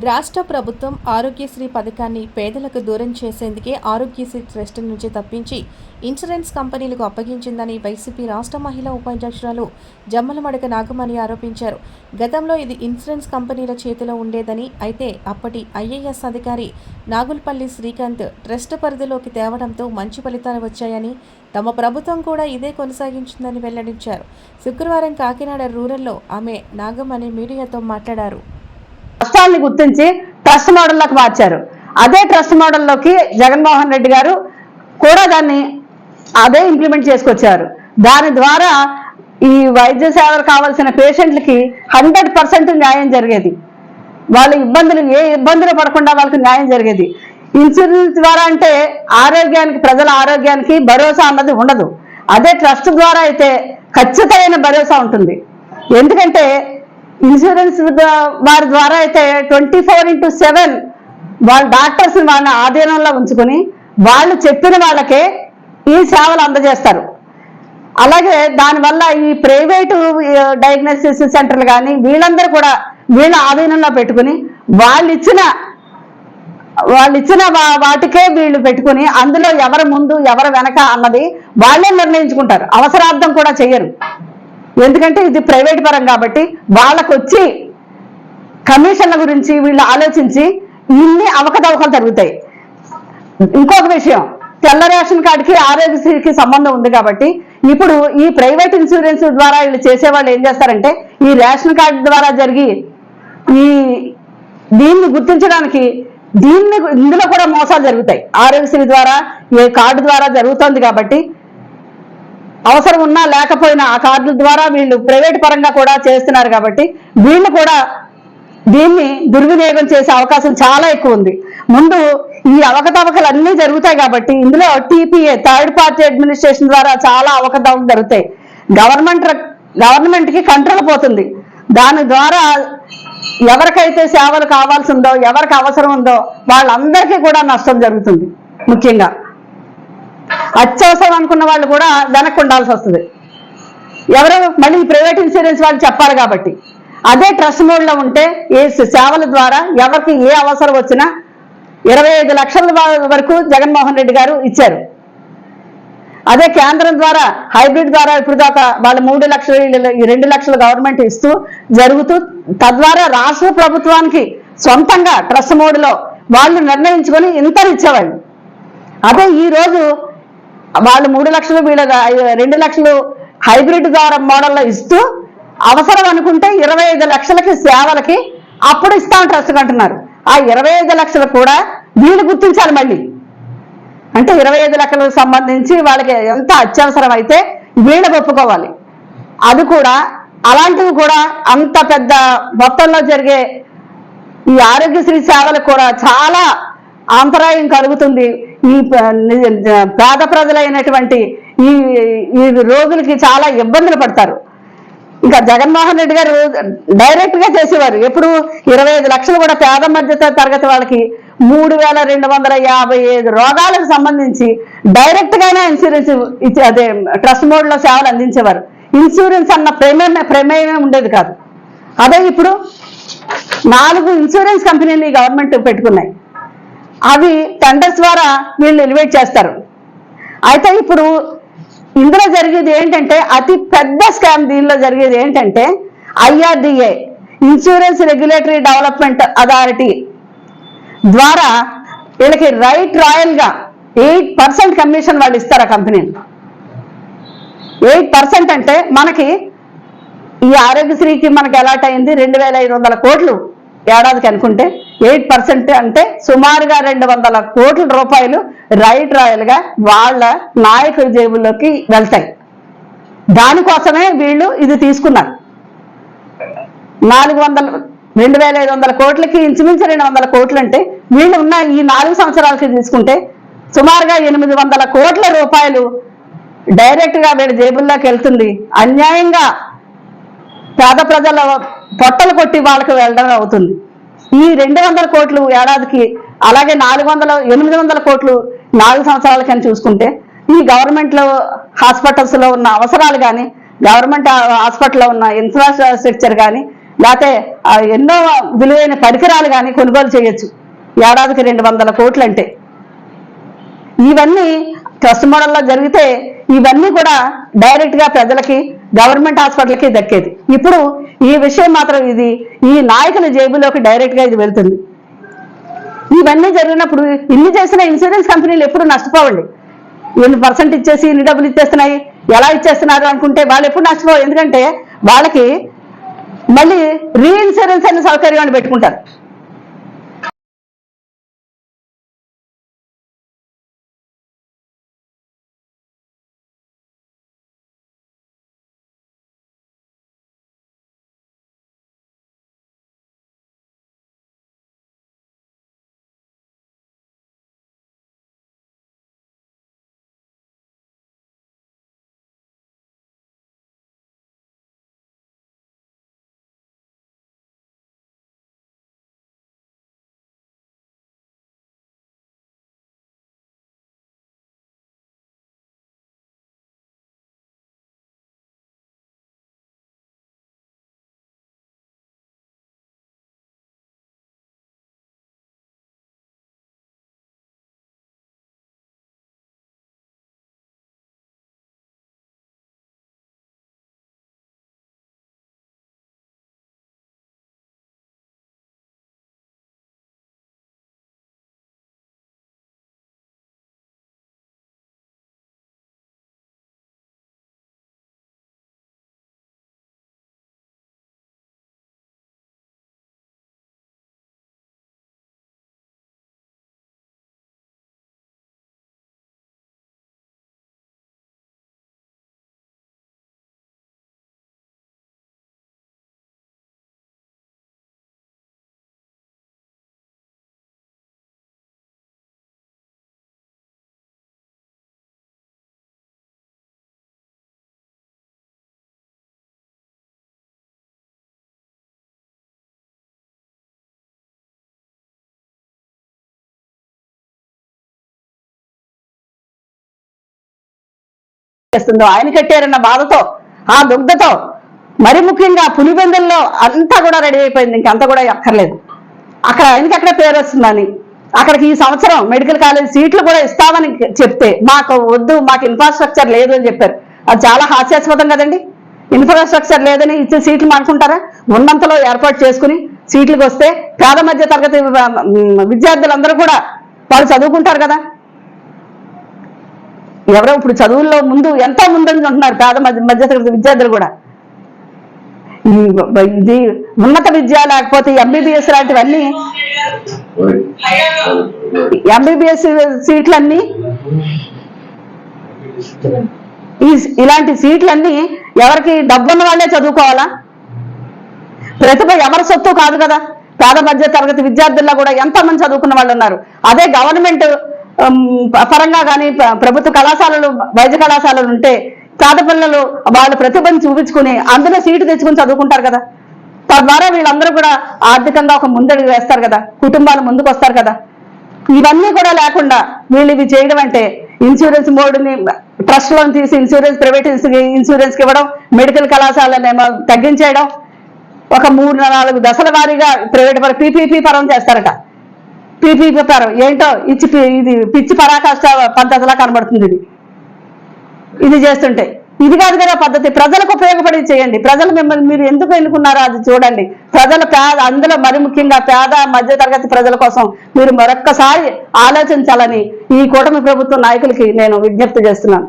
రాష్ట్ర ప్రభుత్వం ఆరోగ్యశ్రీ పథకాన్ని పేదలకు దూరం చేసేందుకే ఆరోగ్యశ్రీ ట్రస్ట్ నుంచి తప్పించి ఇన్సూరెన్స్ కంపెనీలకు అప్పగించిందని వైసీపీ రాష్ట్ర మహిళా ఉపాధ్యక్షురాలు జమ్మలమడక నాగమణి ఆరోపించారు. గతంలో ఇది ఇన్సూరెన్స్ కంపెనీల చేతిలో ఉండేదని అయితే అప్పటి ఐఏఎస్ అధికారి నాగుల్పల్లి శ్రీకాంత్ ట్రస్ట్ పరిధిలోకి తేవడంతో మంచి ఫలితాలు వచ్చాయని తమ ప్రభుత్వం కూడా ఇదే కొనసాగించిందని వెల్లడించారు. శుక్రవారం కాకినాడ రూరల్లో ఆమె నాగమణి మీడియాతో మాట్లాడారు. కష్టాలని గుర్తించి ట్రస్ట్ మోడల్లోకి మార్చారు. అదే ట్రస్ట్ మోడల్లోకి జగన్మోహన్ రెడ్డి గారు కూడా దాన్ని అదే ఇంప్లిమెంట్ చేసుకొచ్చారు. దాని ద్వారా ఈ వైద్య సేవలు కావాల్సిన పేషెంట్లకి హండ్రెడ్ పర్సెంట్ న్యాయం జరిగేది. వాళ్ళ ఇబ్బందులు ఏ ఇబ్బందులు పడకుండా వాళ్ళకి న్యాయం జరిగేది. ఇన్సూరెన్స్ ద్వారా అంటే ఆరోగ్యానికి ప్రజల ఆరోగ్యానికి భరోసా అన్నది ఉండదు. అదే ట్రస్ట్ ద్వారా అయితే ఖచ్చితమైన భరోసా ఉంటుంది. ఎందుకంటే ఇన్సూరెన్స్ వారి ద్వారా అయితే ట్వంటీ ఫోర్ ఇంటూ సెవెన్ వాళ్ళ డాక్టర్స్ వాళ్ళ ఆధీనంలో ఉంచుకొని వాళ్ళు చెప్పిన వాళ్ళకే ఈ సేవలు అందజేస్తారు. అలాగే దానివల్ల ఈ ప్రైవేటు డయాగ్నోసిస్ సెంటర్లు కానీ వీళ్ళందరూ కూడా వీళ్ళ ఆధీనంలో పెట్టుకుని వాళ్ళు ఇచ్చిన వాళ్ళు ఇచ్చిన వాటికే వీళ్ళు పెట్టుకుని అందులో ఎవరు ముందు ఎవరు వెనక అన్నది వాళ్ళే నిర్ణయించుకుంటారు. అవసరార్థం కూడా చెయ్యరు. ఎందుకంటే ఇది ప్రైవేట్ పరం కాబట్టి వాళ్ళకు వచ్చి కమిషన్ల గురించి వీళ్ళు ఆలోచించి ఇన్ని అవకతవకలు జరుగుతాయి. ఇంకొక విషయం తెల్ల రేషన్ కార్డుకి ఆరోగ్యశ్రీకి సంబంధం ఉంది కాబట్టి ఇప్పుడు ఈ ప్రైవేట్ ఇన్సూరెన్స్ ద్వారా వీళ్ళు చేసేవాళ్ళు ఏం చేస్తారంటే ఈ రేషన్ కార్డు ద్వారా జరిగి ఈ దీన్ని గుర్తించడానికి దీన్ని ఇందులో కూడా మోసాలు జరుగుతాయి. ఆరోగ్యశ్రీ ద్వారా ఏ కార్డు ద్వారా జరుగుతోంది కాబట్టి అవసరం ఉన్నా లేకపోయినా ఆ కార్డుల ద్వారా వీళ్ళు ప్రైవేట్ పరంగా కూడా చేస్తున్నారు కాబట్టి వీళ్ళు కూడా దీన్ని దుర్వినియోగం చేసే అవకాశం చాలా ఎక్కువ ఉంది. ముందు ఈ అవకతవకలు అన్నీ జరుగుతాయి కాబట్టి ఇందులో టీపీఏ థర్డ్ పార్టీ అడ్మినిస్ట్రేషన్ ద్వారా చాలా అవకతవకలు జరుగుతాయి. గవర్నమెంట్ గవర్నమెంట్కి కంట్రోల్ పోతుంది. దాని ద్వారా ఎవరికైతే సేవలు కావాల్సి ఉందో ఎవరికి అవసరం ఉందో వాళ్ళందరికీ కూడా నష్టం జరుగుతుంది ముఖ్యంగా. అత్యవసరం అనుకున్న వాళ్ళు కూడా వెనక్కి ఉండాల్సి వస్తుంది. ఎవరు మళ్ళీ ప్రైవేట్ ఇన్సూరెన్స్ వాళ్ళు చెప్పాలి కాబట్టి. అదే ట్రస్ట్ మోడ్లో ఉంటే ఏ సేవల ద్వారా ఎవరికి ఏ అవసరం వచ్చినా ఇరవై ఐదు లక్షల వరకు జగన్మోహన్ రెడ్డి గారు ఇచ్చారు. అదే కేంద్రం ద్వారా హైబ్రిడ్ ద్వారా ఇప్పుడు దాకా వాళ్ళు మూడు లక్షలు రెండు లక్షలు గవర్నమెంట్ ఇస్తూ జరుగుతూ తద్వారా రాష్ట్ర ప్రభుత్వానికి సొంతంగా ట్రస్ట్ మోడ్లో వాళ్ళు నిర్ణయించుకొని ఇంతలు ఇచ్చేవాళ్ళు అదే ఈ రోజు వాళ్ళు మూడు లక్షలు వీళ్ళ రెండు లక్షలు హైబ్రిడ్ ద్వారా మోడల్లో ఇస్తూ అవసరం అనుకుంటే ఇరవై ఐదు లక్షలకి సేవలకి అప్పుడు ఇస్తాం ట్రస్ట్ అంటున్నారు. ఆ ఇరవై ఐదు లక్షలు కూడా వీళ్ళు గుర్తించాలి మళ్ళీ. అంటే ఇరవై ఐదు లక్షలకు సంబంధించి వాళ్ళకి ఎంత అత్యవసరం అయితే వీళ్ళకి ఒప్పుకోవాలి. అది కూడా అలాంటివి కూడా అంత పెద్ద మొత్తంలో జరిగే ఈ ఆరోగ్యశ్రీ సేవలకు కూడా చాలా అంతరాయం కలుగుతుంది. ఈ పేద ప్రజలైనటువంటి ఈ ఈ రోగులకి చాలా ఇబ్బందులు పడతారు. ఇంకా జగన్మోహన్ రెడ్డి గారు డైరెక్ట్గా చేసేవారు. ఎప్పుడు ఇరవై ఐదు లక్షలు కూడా పేద మధ్య తరగతి వాళ్ళకి మూడు వేల రెండు వందల యాభై ఐదు రోగాలకు సంబంధించి డైరెక్ట్ గానే ఇన్సూరెన్స్ ఇచ్చే అదే ట్రస్ట్ మోడ్లో సేవలు అందించేవారు. ఇన్సూరెన్స్ అన్న ప్రమేయం ప్రమేయమే ఉండేది కాదు. అదే ఇప్పుడు నాలుగు ఇన్సూరెన్స్ కంపెనీలు ఈ గవర్నమెంట్ పెట్టుకున్నాయి. అవి టెండర్స్ ద్వారా వీళ్ళు ఎలివేట్ చేస్తారు. అయితే ఇప్పుడు ఇందులో జరిగేది ఏంటంటే అతి పెద్ద స్కామ్ దీనిలో జరిగేది ఏంటంటే IRDA insurance regulatory development authority ద్వారా వీళ్ళకి రైట్ రాయల్గా ఎయిట్ పర్సెంట్ కమిషన్ వాళ్ళు ఇస్తారు ఆ కంపెనీలు ఎయిట్ పర్సెంట్ అంటే మనకి ఈ ఆరోగ్యశ్రీకి మనకి అలాట్ అయింది రెండు వేల ఐదు వందల కోట్లు ఏడాదికి అనుకుంటే ఎయిట్ పర్సెంట్ అంటే సుమారుగా రెండు వందల కోట్ల రూపాయలు రైట్ రాయల్గా వాళ్ళ నాయకుల జేబుల్లోకి వెళ్తాయి. దానికోసమే వీళ్ళు ఇది తీసుకున్నారు. నాలుగు వందల రెండు వేల ఐదు వందల కోట్లకి ఇంచుమించు రెండు వందల కోట్లు అంటే వీళ్ళు ఉన్న ఈ నాలుగు సంవత్సరాలకి తీసుకుంటే సుమారుగా ఎనిమిది వందల కోట్ల రూపాయలు డైరెక్ట్గా వీడి జేబుల్లోకి వెళ్తుంది. అన్యాయంగా పేద ప్రజల పొట్టలు కొట్టి వాళ్ళకి వెళ్ళడం అవుతుంది. ఈ రెండు వందల కోట్లు ఏడాదికి అలాగే నాలుగు వందల ఎనిమిది వందల కోట్లు నాలుగు సంవత్సరాలకని చూసుకుంటే ఈ గవర్నమెంట్లో హాస్పిటల్స్లో ఉన్న అవసరాలు కానీ గవర్నమెంట్ హాస్పిటల్లో ఉన్న ఇన్ఫ్రాస్ట్రక్చర్ కానీ లేకపోతే ఎన్నో విలువైన పరికరాలు కానీ కొనుగోలు చేయొచ్చు. ఏడాదికి రెండు వందల కోట్లు అంటే ఇవన్నీ ట్రస్ట్ మోడల్లో జరిగితే ఇవన్నీ కూడా డైరెక్ట్గా ప్రజలకి గవర్నమెంట్ హాస్పిటల్కి దక్కేది. ఇప్పుడు ఈ విషయం మాత్రం ఇది ఈ నాయకుల జేబులోకి డైరెక్ట్గా ఇది వెళ్తుంది. ఇవన్నీ జరిగినప్పుడు ఇన్ని చేసిన ఇన్సూరెన్స్ కంపెనీలు ఎప్పుడు నష్టపోవండి. ఎన్ని పర్సెంట్ ఇచ్చేసి ఇన్ని డబ్బులు ఇచ్చేస్తున్నాయి ఎలా ఇచ్చేస్తున్నారు అనుకుంటే వాళ్ళు ఎప్పుడు నష్టపోవు. ఎందుకంటే వాళ్ళకి మళ్ళీ రీఇన్సూరెన్స్ అనే సౌకర్యం అని పెట్టుకుంటారు. చేస్తుందో? ఆయన కట్టారన్న బాధతో ఆ దుగ్ధతో. మరి ముఖ్యంగా పులిబెందుల్లో అంతా కూడా రెడీ అయిపోయింది. ఇంకంతా కూడా అక్కర్లేదు. అక్కడ ఆయనకి అక్కడ పేరు వస్తుందని? అక్కడికి ఈ సంవత్సరం మెడికల్ కాలేజ్ సీట్లు కూడా ఇస్తామని చెప్తే మాకు వద్దు మాకు ఇన్ఫ్రాస్ట్రక్చర్ లేదు అని చెప్పారు. అది చాలా హాస్యాస్పదం కదండి. ఇన్ఫ్రాస్ట్రక్చర్ లేదని ఇచ్చే సీట్లు మానుకుంటారా? ఉన్నంతలో ఏర్పాటు చేసుకుని సీట్లకు వస్తే పేద మధ్య తరగతి విద్యార్థులందరూ కూడా వాళ్ళు చదువుకుంటారు కదా. ఎవరో ఇప్పుడు చదువుల్లో ముందు ఎంతో ముందని ఉంటున్నారు పేద మధ్య మధ్యతరగతి విద్యార్థులు కూడా. ఈ ఇది ఉన్నత విద్య లేకపోతే ఎంబీబీఎస్ లాంటివన్నీ ఎంబీబీఎస్ సీట్లన్నీ ఈ ఇలాంటి సీట్లన్నీ ఎవరికి డబ్బున్న వాళ్ళే చదువుకోవాలా? ప్రతిభ ఎవరి సొత్తు కాదు కదా. పేద మధ్య తరగతి విద్యార్థుల్లో కూడా ఎంతో మంది చదువుకున్న వాళ్ళు ఉన్నారు. అదే గవర్నమెంట్ పరంగా కానీ ప్రభుత్వ కళాశాలలు వైద్య కళాశాలలు ఉంటే పేదపిల్లలు వాళ్ళ ప్రతిభను చూపించుకుని అందులో సీటు తెచ్చుకుని చదువుకుంటారు కదా. తద్వారా వీళ్ళందరూ కూడా ఆర్థికంగా ఒక ముందడుగు వేస్తారు కదా. కుటుంబాలు ముందుకు వస్తారు కదా. ఇవన్నీ కూడా లేకుండా వీళ్ళు ఇవి చేయడం అంటే ఇన్సూరెన్స్ మోడ్ని ట్రస్ట్ లోన్ తీసి ఇన్సూరెన్స్ ప్రైవేట్ ఇన్సూరెన్స్ ఇవ్వడం మెడికల్ కళాశాలనేమో తగ్గించేయడం ఒక మూడు నాలుగు దశల వారీగా ప్రైవేట్ పరం పీపీపీ పరం చేస్తారట. పీపీపీ పరం ఏంటో ఇచ్చి పి- ఇది పిచ్చి పరాకాష్ట పద్ధతిలా కనబడుతుంది ఇది. ఇది చేస్తుంటే. ఇది కాదు కదా పద్ధతి. ప్రజలకు ఉపయోగపడి చేయండి. ప్రజలు మిమ్మల్ని మీరు ఎందుకు ఎన్నుకున్నారో అది చూడండి. ప్రజల పేద అందులో మరి ముఖ్యంగా పేద మధ్య తరగతి ప్రజల కోసం మీరు మరొక్కసారి ఆలోచించాలని ఈ కూటమి ప్రభుత్వ నాయకులకి నేను విజ్ఞప్తి చేస్తున్నాను.